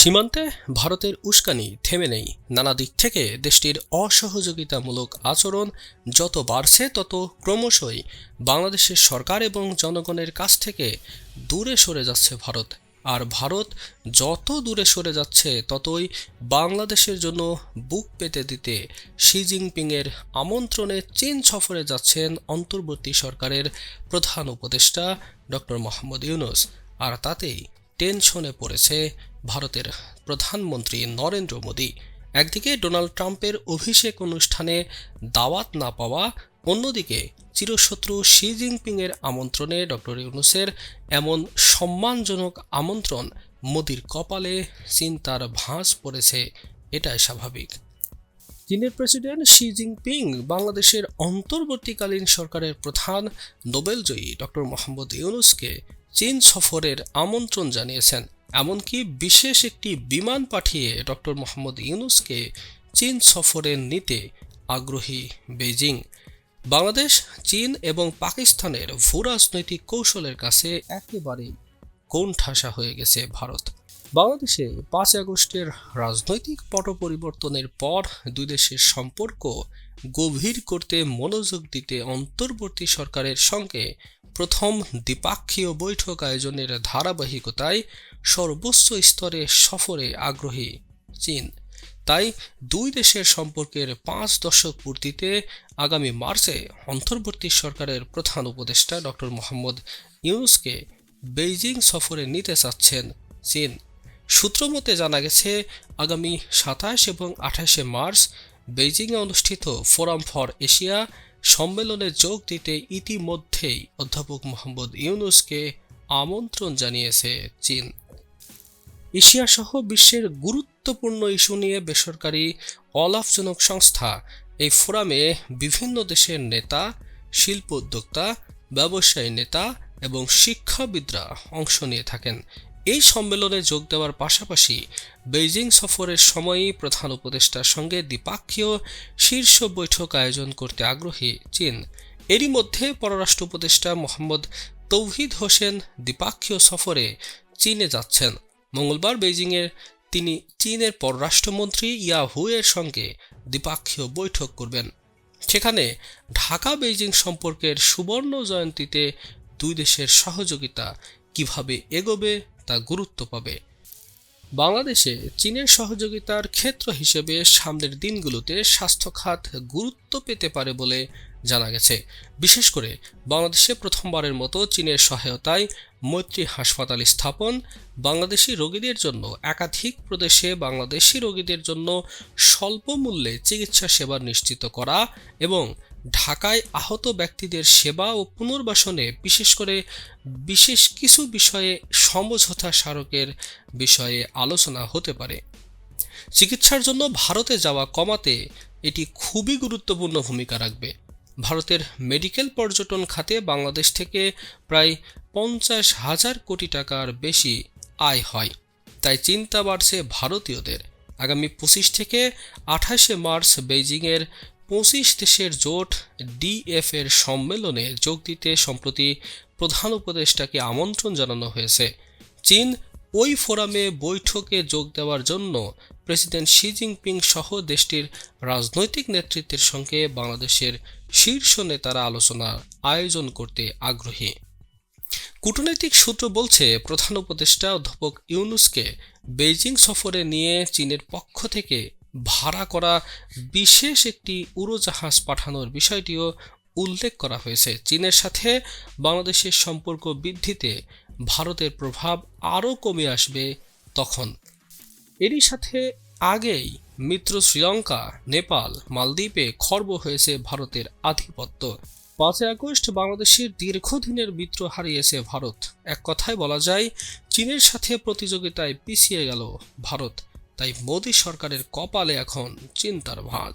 সীমান্তে ভারতের উস্কানি থেমে নেই। নানা দিক থেকে দেশটির অসহযোগিতামূলক আচরণ যত বাড়ছে, তত ক্রমশই বাংলাদেশের সরকার এবং জনগণের কাছ থেকে দূরে সরে যাচ্ছে ভারত। আর ভারত যত দূরে সরে যাচ্ছে, ততই বাংলাদেশের জন্য বুক পেতে দিতে শি জিনপিংয়ের আমন্ত্রণে চীন সফরে যাচ্ছেন অন্তর্বর্তী সরকারের প্রধান উপদেষ্টা ডক্টর মোহাম্মদ ইউনুস। আর তাতেই টেনশনে পড়েছে ভারতের প্রধানমন্ত্রী নরেন্দ্র মোদী। একদিকে ডোনাল্ড ট্রাম্পের অভিষেক অনুষ্ঠানে দাওয়াত না পাওয়া, অন্যদিকে চিরশত্রু শি জিনপিংয়ের আমন্ত্রণে ডক্টর ইউনুসের এমন সম্মানজনক আমন্ত্রণ মোদির কপালে চিন্তার ভাঁজ পড়েছে, এটাই স্বাভাবিক। চীনের প্রেসিডেন্ট শি জিনপিং বাংলাদেশের অন্তর্বর্তীকালীন সরকারের প্রধান নোবেলজয়ী ডক্টর মোহাম্মদ ইউনুসকে চীন সফরের আমন্ত্রণ জানিয়েছেন, এমনকি বিশেষ একটি বিমান পাঠিয়ে ডক্টর মোহাম্মদ ইউনুসকে চীন সফরে নিতে আগ্রহী বেজিং বাংলাদেশ, চীন এবং পাকিস্তানের ভূরাজনৈতিক কৌশলের কাছে একেবারেই কোণঠাসা হয়ে গেছে ভারত। বাংলাদেশে পাঁচ আগস্টের রাজনৈতিক পট পরিবর্তনের পর দুই দেশের সম্পর্ক গভীর করতে মনোযোগ দিতে অন্তর্বর্তী সরকারের সঙ্গে প্রথম দ্বিপাক্ষীয় বৈঠক আয়োজনের ধারাবাহিকতায় সর্বোচ্চ স্তরে সফরে আগ্রহী চীন। তাই দুই দেশের সম্পর্কের পাঁচ দশক পূর্তিতে আগামী মার্চে অন্তর্বর্তী সরকারের প্রধান উপদেষ্টা ডক্টর মোহাম্মদ ইউনুসকে বেইজিং সফরে নিতে চাচ্ছেন চীন। সূত্রমতে জানা গেছে, আগামী সাতাশ এবং আঠাশে মার্চ বেইজিংয়ে অনুষ্ঠিত ফোরাম ফর এশিয়া সম্মেলনে যোগ দিতে ইতিমধ্যেই অধ্যাপক মোহাম্মদ ইউনুসকে আমন্ত্রণ জানিয়েছে চীন। এশিয়া সহ বিশ্বের গুরুত্বপূর্ণ ইস্যু নিয়ে বেসরকারি অলাভজনক সংস্থা এই ফোরামে বিভিন্ন দেশের নেতা শিল্প উদ্যোক্তা ব্যবসায়ী নেতা এবং শিক্ষাবিদরা অংশ নিয়ে থাকেন। এই সম্মেলনে যোগ দেওয়ার পাশাপাশি বেইজিং সফরের সময়ই প্রধান উপদেষ্টার সঙ্গে দ্বিপাক্ষীয় শীর্ষ বৈঠক আয়োজন করতে আগ্রহী চীন। এরই মধ্যে পররাষ্ট্র উপদেষ্টা মোহাম্মদ তৌহিদ হোসেন দ্বিপাক্ষীয় সফরে চীনে যাচ্ছেন। মঙ্গলবার বেইজিংয়ের তিনি চীনের পররাষ্ট্রমন্ত্রী ইয়া হুয়ের সঙ্গে দ্বিপাক্ষীয় বৈঠক করবেন। সেখানে ঢাকা বেইজিং সম্পর্কের সুবর্ণ জয়ন্তীতে দুই দেশের সহযোগিতা কীভাবে এগোবে তা গুরুত্ব পাবে। বাংলাদেশে চীনের সহযোগিতার ক্ষেত্র হিসেবে সামনের দিনগুলোতে স্বাস্থ্য খাত গুরুত্ব পেতে পারে বলে জানা গেছে। বিশেষ করে বাংলাদেশে প্রথমবারের মতো চীনের সহায়তায় মৈত্রী হাসপাতাল স্থাপন, বাংলাদেশি রোগীদের জন্য একাধিক প্রদেশে বাংলাদেশি রোগীদের জন্য স্বল্প মূল্যে চিকিৎসা সেবা নিশ্চিত করা এবং ঢাকায় আহত ব্যক্তিদের সেবা ও পুনর্বাসনে বিশেষ করে বিশেষ কিছু বিষয়ে সমঝোতা স্মারকের বিষয়ে আলোচনা হতে পারে। চিকিৎসার জন্য ভারতে যাওয়া কমাতে এটি খুবই গুরুত্বপূর্ণ ভূমিকা রাখবে। ভারতের মেডিকেল পর্যটন খাতে বাংলাদেশ থেকে প্রায় পঞ্চাশ হাজার কোটি টাকার বেশি আয় হয়। তাই চিন্তা বাড়ছে ভারতীয়দের। আগামী পঁচিশ থেকে আঠাশে মার্চ বেইজিংয়ের পঁচিশ দেশের জোট ডিএফ এর সম্মেলনে যোগ দিতে সম্প্রতি প্রধান উপদেষ্টাকে আমন্ত্রণ জানানো হয়েছে। চীন ওই ফোরামে বৈঠকে যোগ দেওয়ার জন্য প্রেসিডেন্ট শি জিনপিং সহ দেশটির রাজনৈতিক নেতৃত্বের সঙ্গে বাংলাদেশের শীর্ষ নেতারা আলোচনার আয়োজন করতে আগ্রহী। কূটনৈতিক সূত্র বলছে, প্রধান উপদেষ্টা অধ্যাপক ইউনুসকে বেইজিং সফরে নিয়ে চীনের পক্ষ থেকে ভাড়া করা বিশেষ একটি উড়োজাহাজ পাঠানোর বিষয়টিও উল্লেখ করা হয়েছে। চীনের সাথে বাংলাদেশের সম্পর্ক বৃদ্ধিতে ভারতের প্রভাব আরও কমে আসবে তখন। এরই সাথে আগেই মিত্র শ্রীলঙ্কা, নেপাল, মালদ্বীপে খর্ব হয়েছে ভারতের আধিপত্য। পাঁচই আগস্ট বাংলাদেশের দীর্ঘদিনের মিত্র হারিয়েছে ভারত। এক কথায় বলা যায়, চীনের সাথে প্রতিযোগিতায় পিছিয়ে গেল ভারত। তাই মোদী সরকারের কপালে এখন চিন্তার ভাঁজ।